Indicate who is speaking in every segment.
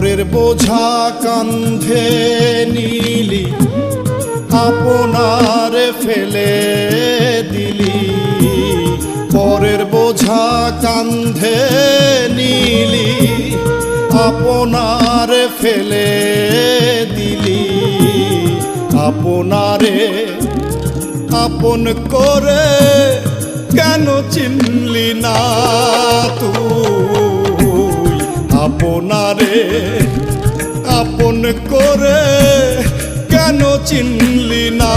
Speaker 1: পরের বোঝা কান্ধে নিলি আপনার ফেলে বোঝা কান্ধে নিলি আপনার ফেলে দিলি। আপনারে আপন করে কেন চিনলি না তুই? আপনারে আপন করে কেন চিনলি না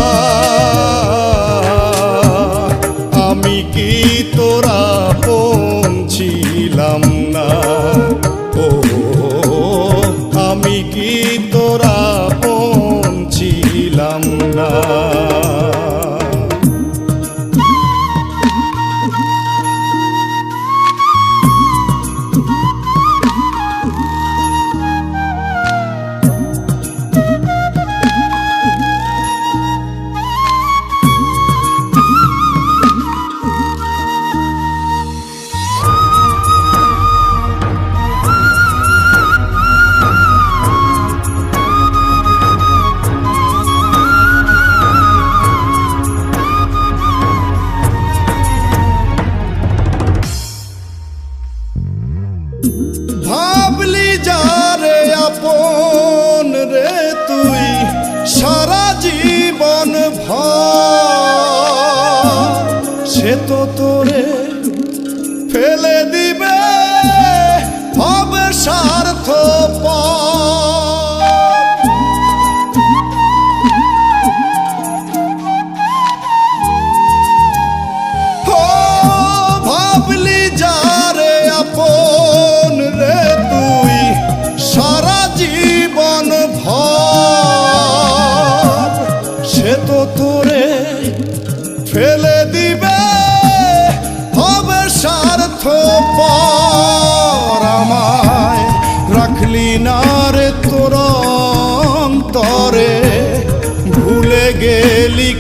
Speaker 1: কি তোরা পৌঁছিলাম না? ভাবলি যারে আপন রে তুই সারা জীবন ভা সে তো তোরে ফেলে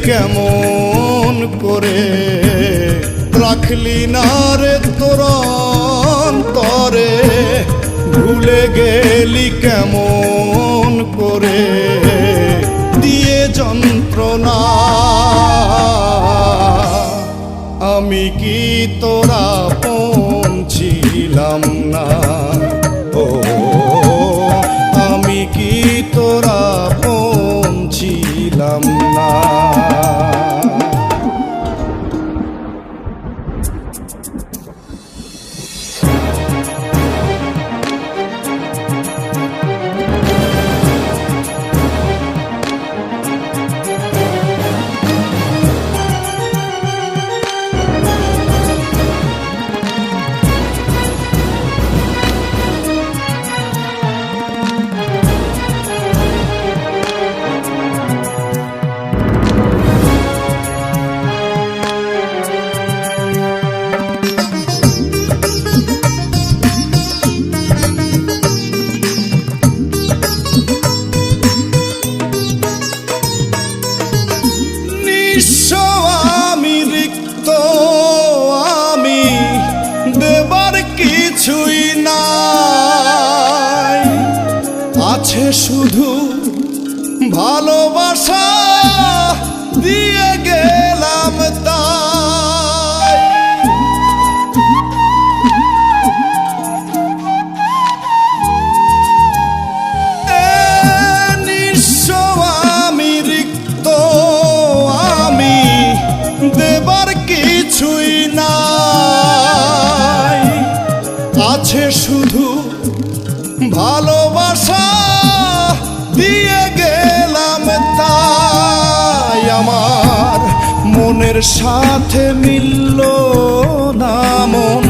Speaker 1: কেমন করে রাখলি না রে তোর ভুলে গেলি কেমন করে? দিয়ে যন্ত্রণা। আমি কি তোরা পৌঁছিলাম না? ও, আমি কি তোরা পৌঁছিলাম নিঃস্ব আমি রিক্ত আমি দেবার কিছুই নাই। আছে শুধু ভালোবাসা দিয়ে গেলাম আছে শুধু ভালোবাসা। দিয়ে গেলাম তাই আমার। মনের সাথে মিলল না মন।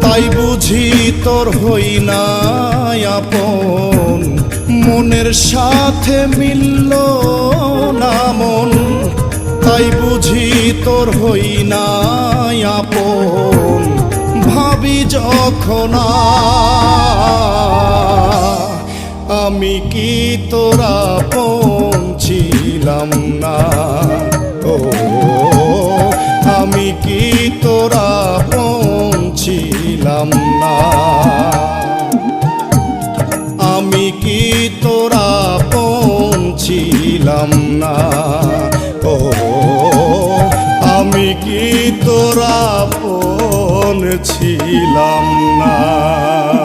Speaker 1: তাই বুঝি তোর হই না আপন। মনের সাথে মিলল না মন। তাই বুঝি তোর হই না আপন। ভাবি যখন আমি কি তোরা পৌঁছিলাম না? ও, আমি কি তোরা পৌঁছিলাম না? আমি কি তোরা পৌঁছিলাম না? ও, আমি কি তোরা ছিলাম না।